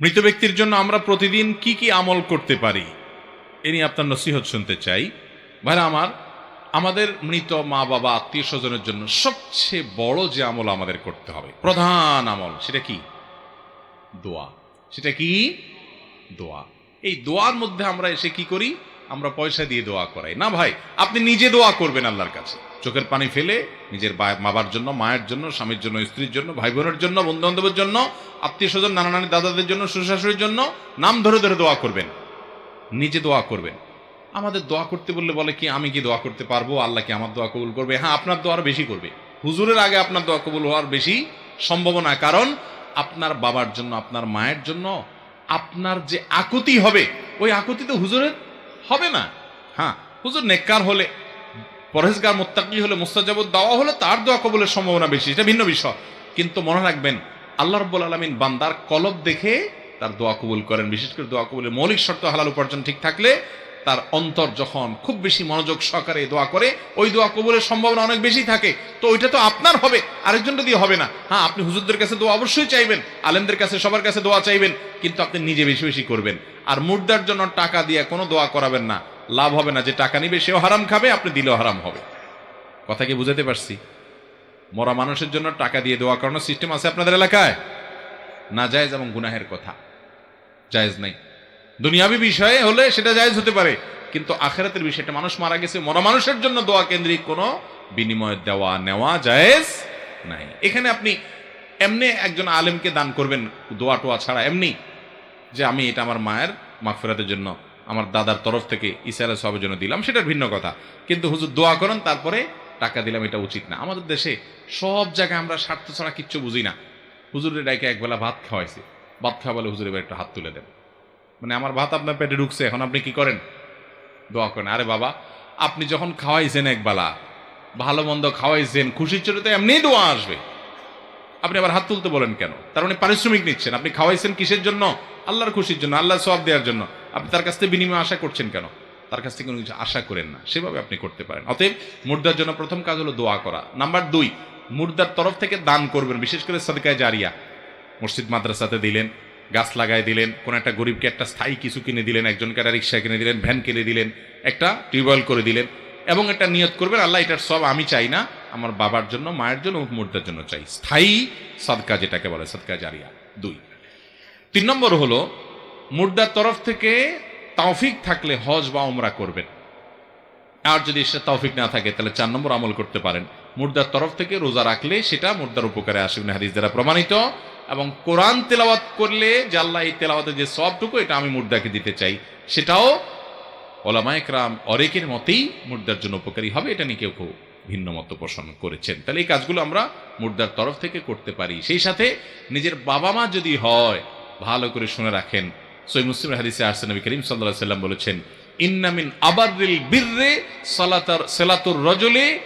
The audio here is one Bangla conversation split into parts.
মৃত ব্যক্তির জন্য আমরা প্রতিদিন কি কি আমল করতে পারি? এ নিয়ে আপনার নসিহত শুনতে চাই। ভাই আমার, আমাদের মৃত মা বাবা, আত্মীয় স্বজনের জন্য সবচেয়ে বড় যে আমল আমাদের করতে হবে, প্রধান আমল, সেটা কি? দোয়া। সেটা কি? দোয়া। এই দোয়ার মধ্যে আমরা এসে কি করি? আমরা পয়সা দিয়ে দোয়া করাই। না ভাই, আপনি নিজে দোয়া করবেন আল্লাহর কাছে। চোখের পানি ফেলে নিজের বাবার জন্য, মায়ের জন্য, স্বামীর জন্য, স্ত্রীর জন্য ভাই বোনের জন্য বন্ধু বান্ধবের জন্য আত্মীয় স্বজন নানা নানি দাদাদের জন্য শ্বশুরের জন্য নাম ধরে ধরে দোয়া করবেন। নিজে দোয়া করবেন। আমাদের দোয়া করতে বললে বলে কি, আমি কি দোয়া করতে পারব? আল্লাহ কি আমার দোয়া কবুল করবে? হ্যাঁ আপনার দোয়া বেশি করবে। হুজুরের আগে আপনার দোয়া কবুল হওয়ার বেশি সম্ভাবনা, কারণ আপনার বাবার জন্য, আপনার মায়ের জন্য আপনার যে আকুতি হবে, ওই আকুতি তো হুজুরের হবে না। হ্যাঁ হুজুর, নেককার হলে, পরহেজগার, মোত্তাকি হলে, মুস্তাজাবুদ, দেওয়া হলে তার দোয়া কবুলের সম্ভাবনা বেশি, এটা ভিন্ন বিষয়। কিন্তু মনে রাখবেন, আল্লাহ রব্বুল আলমিন বান্দার কলব দেখে তার দোয়া কবুল করেন। বিশেষ করে দোয়া কবুলের মৌলিক শর্ত, হালাল উপার্জন ঠিক থাকলে তার অন্তর যখন খুব বেশি মনোযোগ সহকারে দোয়া করে, ওই দোয়া কবুলের সম্ভাবনা অনেক বেশি থাকে। তো ওইটা তো আপনার হবে আরেকজনটা দিয়ে হবে না। হ্যাঁ আপনি হুজুরদের কাছে দোয়া অবশ্যই চাইবেন, আলেমদের কাছে, সবার কাছে দোয়া চাইবেন, কিন্তু আপনি নিজে বেশি বেশি করবেন। আর মুর্দার জন্য টাকা দিয়ে কোনো দোয়া করাবেন না। লাভ হবে না, যে টাকা নিবে, সেও হারাম খাবে, আপনি দিলেও হারাম হবে। কথা কি বুঝাতে পারছি? মরা মানুষের জন্য টাকা দিয়ে দোয়া করানোর সিস্টেম আছে আপনাদের এলাকায়? না, জায়েজ এবং গুনাহের কথা। জায়েজ নাই। দুনিয়াবি বিষয়ে হলে সেটা জায়েজ হতে পারে, কিন্তু আখেরাতের বিষয়টা মানুষ মারা গেছে, মরা মানুষের জন্য দোয়া কেন্দ্রিক কোনো বিনিময় দেওয়া, নেওয়া জায়েজ নাই। এখানে আপনি এমনি একজন আলেমকে দান করবেন দোয়া টোয়া ছাড়া এমনি। যে আমি এটা আমার মায়ের মাগফেরাতের জন্য, আমার দাদার তরফ থেকে ইসারা সবের জন্য দিলাম, সেটার ভিন্ন কথা। কিন্তু হুজুর দোয়া করেন, তারপরে টাকা দিলাম, এটা উচিত না। আমাদের দেশে সব জায়গায় আমরা স্বার্থ ছাড়া কিচ্ছু বুঝি না। হুজুরের ডাইকে একবেলা ভাত খাওয়াইছে। ভাত খাওয়া বলে হুজুর এবার একটা হাত তুলে দেন। মানে আমার ভাত আপনার পেটে ঢুকছে, এখন আপনি কি করেন? দোয়া করেন, আরে বাবা, আপনি যখন খাওয়াইছেন একবেলা ভালো মন্দ খাওয়াইছেন, খুশির চোটে তো এমনিই দোয়া আসবে। আপনি আবার হাত তুলতে বলেন কেন? তার মানে পারিশ্রমিক নিচ্ছেন। আপনি খাওয়াইছেন কিসের জন্য? আল্লাহর খুশির জন্য আল্লাহ সব দেওয়ার জন্য। আপনি তার কাছ থেকে বিনিময় আশা করছেন কেন? তার কাছ থেকে কোনো কিছু আশা করেন না। সেভাবে আপনি করতে পারেন। অতএব মুর্দার জন্য প্রথম কাজ হলো দোয়া করা। নাম্বার দুই, মুর্দার তরফ থেকে দান করবেন, বিশেষ করে সদকায় জারিয়া। মসজিদ মাদ্রাসাতে দিলেন, গাছ লাগাই দিলেন, কোন একটা গরিবকে একটা স্থায়ী কিছু কিনে দিলেন, একজনকে একটা রিক্সা কিনে দিলেন, ভ্যান কিনে দিলেন, একটা টিউবওয়েল করে দিলেন এবং একটা নিয়ত করবেন, আল্লাহ এটার সব আমি চাই না, আমার বাবার জন্য, মায়ের জন্য মুর্দার জন্য চাই। স্থায়ী সদকা যেটাকে বলে, সদকা জারিয়া। দুই তিন নম্বর হলো, মুর্দার তরফ থেকে তৌফিক থাকলে হজ বা ওমরা করবেন। আর যদি সে তৌফিক না থাকে, তাহলে চার নম্বর আমল করতে পারেন। মুর্দার তরফ থেকে রোজা রাখলে সেটা মুর্দার উপকারে আসবে না হাদিস দ্বারা প্রমাণিত। এবং কোরআন তেলাওয়াত করলে আল্লাহ এই তেলাওয়াতের যে সবটুকু এটা আমি মুর্দাকে দিতে চাই। সেটাও ওলামায়করাম অরেকের মতেই মুর্দার জন্য উপকারী হবে, এটা নিয়ে কেউ কেউ ভিন্ন মত পোষণ করেছেন। তাহলে এই কাজগুলো আমরা মুর্দার তরফ থেকে করতে পারি। সেই সাথে নিজের বাবা মা যদি হয় ভালো করে শুনে রাখেন। সই মুসলিম হাদিসে আসছে, নবী করিম সাল্লাহ সাল্লাম বলেছেন ইন্নামিন আবারিল বীররে সালাতার, সেলাতুর রজলে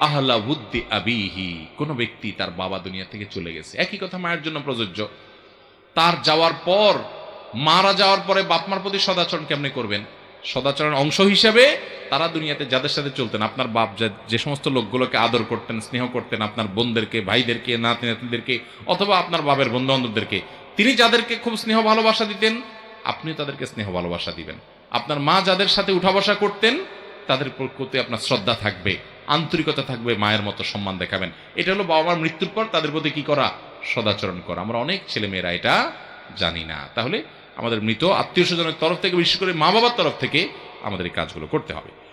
আহলা উদ্দি আবিহি। কোন ব্যক্তি তার বাবা দুনিয়া থেকে চলে গেছে। একই কথা মায়ের জন্য প্রযোজ্য। তার যাওয়ার পর, মারা যাওয়ার পরে বাপমার প্রতি সদাচরণ কেমনে করবেন? সদাচরণ অংশ হিসেবে তারা দুনিয়াতে যাদের সাথে চলতেন, আপনার বাপ যে- সমস্ত লোকগুলোকে আদর করতেন, স্নেহ করতেন, আপনার বোনদেরকে, ভাইদেরকে নাতি নাতিদেরকে অথবা আপনার বাবের বন্ধু বান্ধবদেরকে তিনি যাদেরকে খুব স্নেহ ভালোবাসা দিতেন, আপনি তাদেরকে স্নেহ ভালোবাসা দিবেন। আপনার মা যাদের সাথে উঠা বসা করতেন, তাদের প্রতি আপনার শ্রদ্ধা থাকবে, আন্তরিকতা থাকবে, মায়ের মতো সম্মান দেখাবেন। এটা হলো বাবা মার মৃত্যুর পর তাদের প্রতি কি করা? সদাচরণ করা। আমরা অনেক ছেলে মেয়েরা এটা জানি না। তাহলে আমাদের মৃত আত্মীয় স্বজনের তরফ থেকে, বিশেষ করে মা বাবার তরফ থেকে আমাদের এই কাজগুলো করতে হবে।